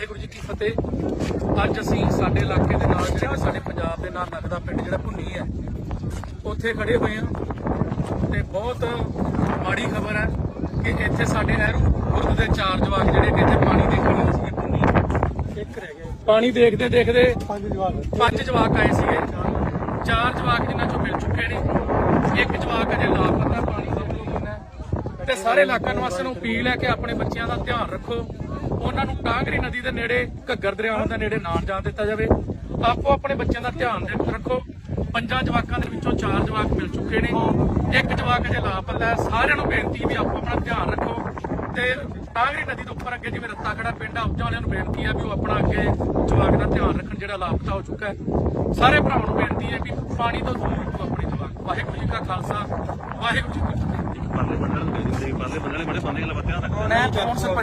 ਕੀ ਫਤਿਹ। ਅੱਜ ਅਸੀਂ ਸਾਡੇ ਇਲਾਕੇ ਦੇ ਨਾਲ ਜਿਹੜਾ ਸਾਡੇ ਪੰਜਾਬ ਦੇ ਨਾਲ ਲੱਗਦਾ ਪਿੰਡ ਜਿਹੜਾ ਭੁੰਨੀ ਹੈ ਉੱਥੇ ਖੜੇ ਹੋਏ ਹਾਂ ਤੇ ਬਹੁਤ ਮਾੜੀ ਖਬਰ ਹੈ ਕਿ ਇੱਥੇ ਸਾਡੇ ਐਰੂ ਗੁਰਦ ਦੇ ਚਾਰ ਜਵਾਕ ਜਿਹੜੇ ਕਿ ਇੱਥੇ ਪਾਣੀ ਦੇਖਣ ਆਏ ਸੀਗੇ ਭੁੰਨੀ। ਇੱਕ ਰਹਿ ਗਏ ਪਾਣੀ ਦੇਖਦੇ ਦੇਖਦੇ ਪੰਜ ਜਵਾਬ ਪੰਜ ਜਵਾਕ ਆਏ ਸੀਗੇ। ਚਾਰ ਜਵਾਕ ਜਿਨ੍ਹਾਂ ਚੋਂ ਮਿਲ ਚੁੱਕੇ ਨੇ ਇੱਕ ਜਵਾਕ ਅਜੇ ਲਾਪਤਾ ਪਾਣੀ ਦੇ ਵਿੱਚ ਹੈ ਤੇ ਸਾਰੇ ਇਲਾਕਾ ਨਿਵਾਸੀਆਂ ਨੂੰ ਅਪੀਲ ਹੈ ਕਿ ਆਪਣੇ ਬੱਚਿਆਂ ਦਾ ਧਿਆਨ ਰੱਖੋ। ਉਹਨਾਂ ਨੂੰ ਟਾਂਗਰੀ ਨਦੀ ਦੇ ਨੇੜੇ, ਘੱਗਰ ਦਰਿਆ ਦੇ ਨੇੜੇ ਨਾ ਜਾਣ ਦਿੱਤਾ ਜਾਵੇ। ਆਪੋ ਆਪਣੇ ਬੱਚਿਆਂ ਦਾ ਧਿਆਨ ਰੱਖੋ। ਪੰਜਾਂ ਜਵਾਕਾਂ ਦੇ ਵਿੱਚੋਂ ਚਾਰ ਜਵਾਕ ਮਿਲ ਚੁੱਕੇ ਨੇ। ਇੱਕ ਜਵਾਕ ਅਜੇ ਲਾਪਤਾ ਹੈ। ਸਾਰਿਆਂ ਨੂੰ ਬੇਨਤੀ ਵੀ ਆਪੋ ਆਪਣਾ ਧਿਆਨ ਰੱਖੋ। ਤੇ ਟਾਂਗਰੀ ਨਦੀ ਦੇ ਉੱਪਰ ਅੱਗੇ ਜਿਵੇਂ ਰੱਤਾ ਖੜਾ, ਪਿੰਡ ਆ ਉੱਚਾ ਵਾਲਿਆਂ ਨੂੰ ਬੇਨਤੀ ਹੈ ਵੀ ਉਹ ਆਪਣਾ ਅੱਗੇ ਜਵਾਕ ਦਾ ਧਿਆਨ ਰੱਖਣ ਜਿਹੜਾ ਲਾਪਤਾ ਹੋ ਚੁੱਕਾ ਹੈ। ਸਾਰੇ ਭਰਾਵਾਂ ਨੂੰ ਬੇਨਤੀ ਹੈ ਵੀ ਪਾਣੀ ਤੋਂ ਦੂਰ ਰੱਖੋ ਆਪਣੇ ਜਵਾਕ। ਵਾਹਿਗੁਰੂ ਜੀ ਕਾ ਖਾਲਸਾ। ਵਾਹਿਗੁਰੂ ਜੀ ਕੀ ਫਤਿਹ ਪਰਲੇ ਬੰਦਲ ਦੇ ਪਰਲੇ ਬੰਦਲ ਬੜੇ ਬੰਦੇ ਲੱਭਦੇ ਆ ਮੈਂ ਕੌਣ ਸਰ